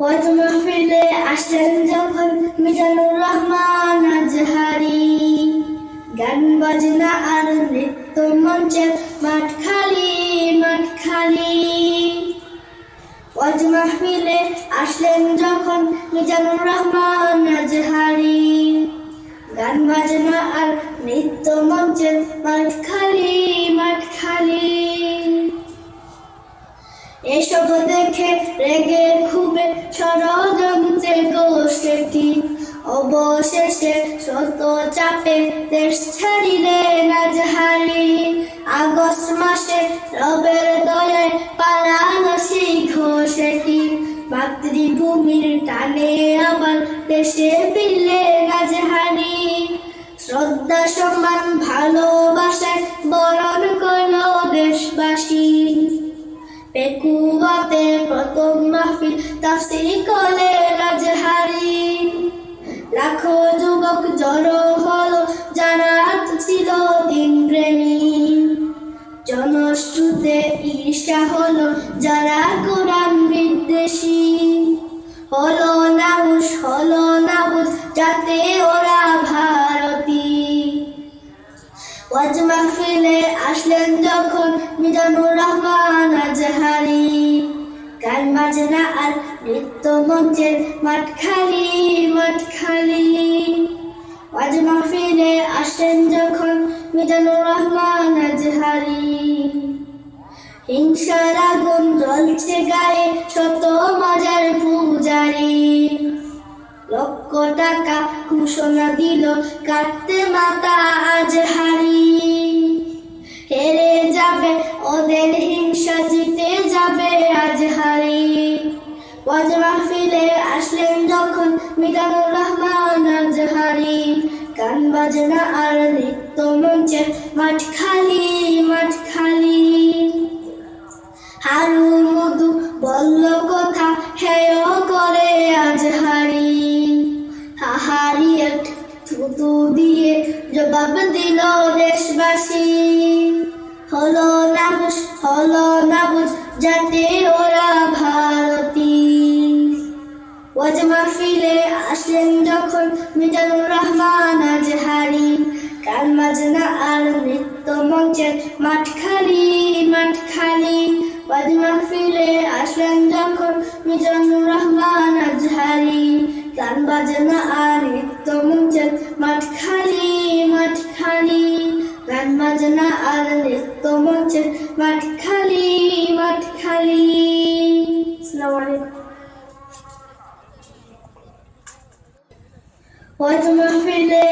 ওয়াজ মাহফিলে আসলেন যখন মিজানুর রহমান আজহারি। গান বাজনা আর নৃত্য মঞ্চের মাঠ খালি মাঠ খালি। ওয়াজ মাহফিলে আসলেন যখন মিজানুর রহমান আজহারি। গান বাজনা আর নৃত্য মঞ্চের মাঠ খালি মাঠ খালি। এসব দেখে রেগে ষড়যন্ত্রে গোষ্ঠী অবশেষে শত চাপে দেশ ছাড়িলে রাজহারি আগস্ট মাসে রবের দয়ায় পালানো শিখো সেটি মাতৃভূমির টানে আবার দেশে ফিরলে রাজহারি শ্রদ্ধা, সম্মান, ভালোবাসায় বরণ করল দেশবাসী। পেকুয়াতে প্রথম মাহফিল রাজহারি লাখো যুবক হলো, যারা ছিল দিন প্রেমী জনশ্রুতে ঈর্ষা হলো, যারা কোরআন বিদ্বেষী। হলো না হুশ হলো না বুঝ যাতে ওরা ভারতী। ওয়াজ মাহফিলে আসলেন যখন মিজানুর রহমান বাজনা আর নৃত্য মঞ্চের মাঠ খালি মাঠ খালি ওয়াজ মাহফিলে আসলেন যখন মিজানুর রহমান আজহারি হিংসার আগুন জ্বলছে গায়ে শত মজার পূজারি। লক্ষ টাকা ঘোষণা দিল কাটতে মাতা আজ ওয়াজ মাহফিলে আসলেন যখন মিজানুর রহমান আজ হারি গান বাজনা আর নৃত্য মঞ্চের মাঠ খালি মাঠ খালি। হারু মধু বলল কথা, হেয় করে আজ হারি। হাহারিয়ে থুতু দিয়ে জবাব দিল দেশবাসী। হলো না বুঝ, হলো না বুঝ, যাতে ওরা ওয়াজ মাহফিলে আসলেন যখন মিজানুর রহমান আজহারি গান বাজনা আর নৃত্য মঞ্চের মাঠ খালি মাঠ খালি ওয়াজ মাহফিলে আসলেন যখন মিজানুর রহমান আজহারি গান বাজনা আর নৃত্য মঞ্চের মাঠ খালি মাঠ খালি গান বাজনা আর নৃত্য মঞ্চের মাঠ খালি মাঠ খালি আসসালামু ওয়াজ মাহফিলে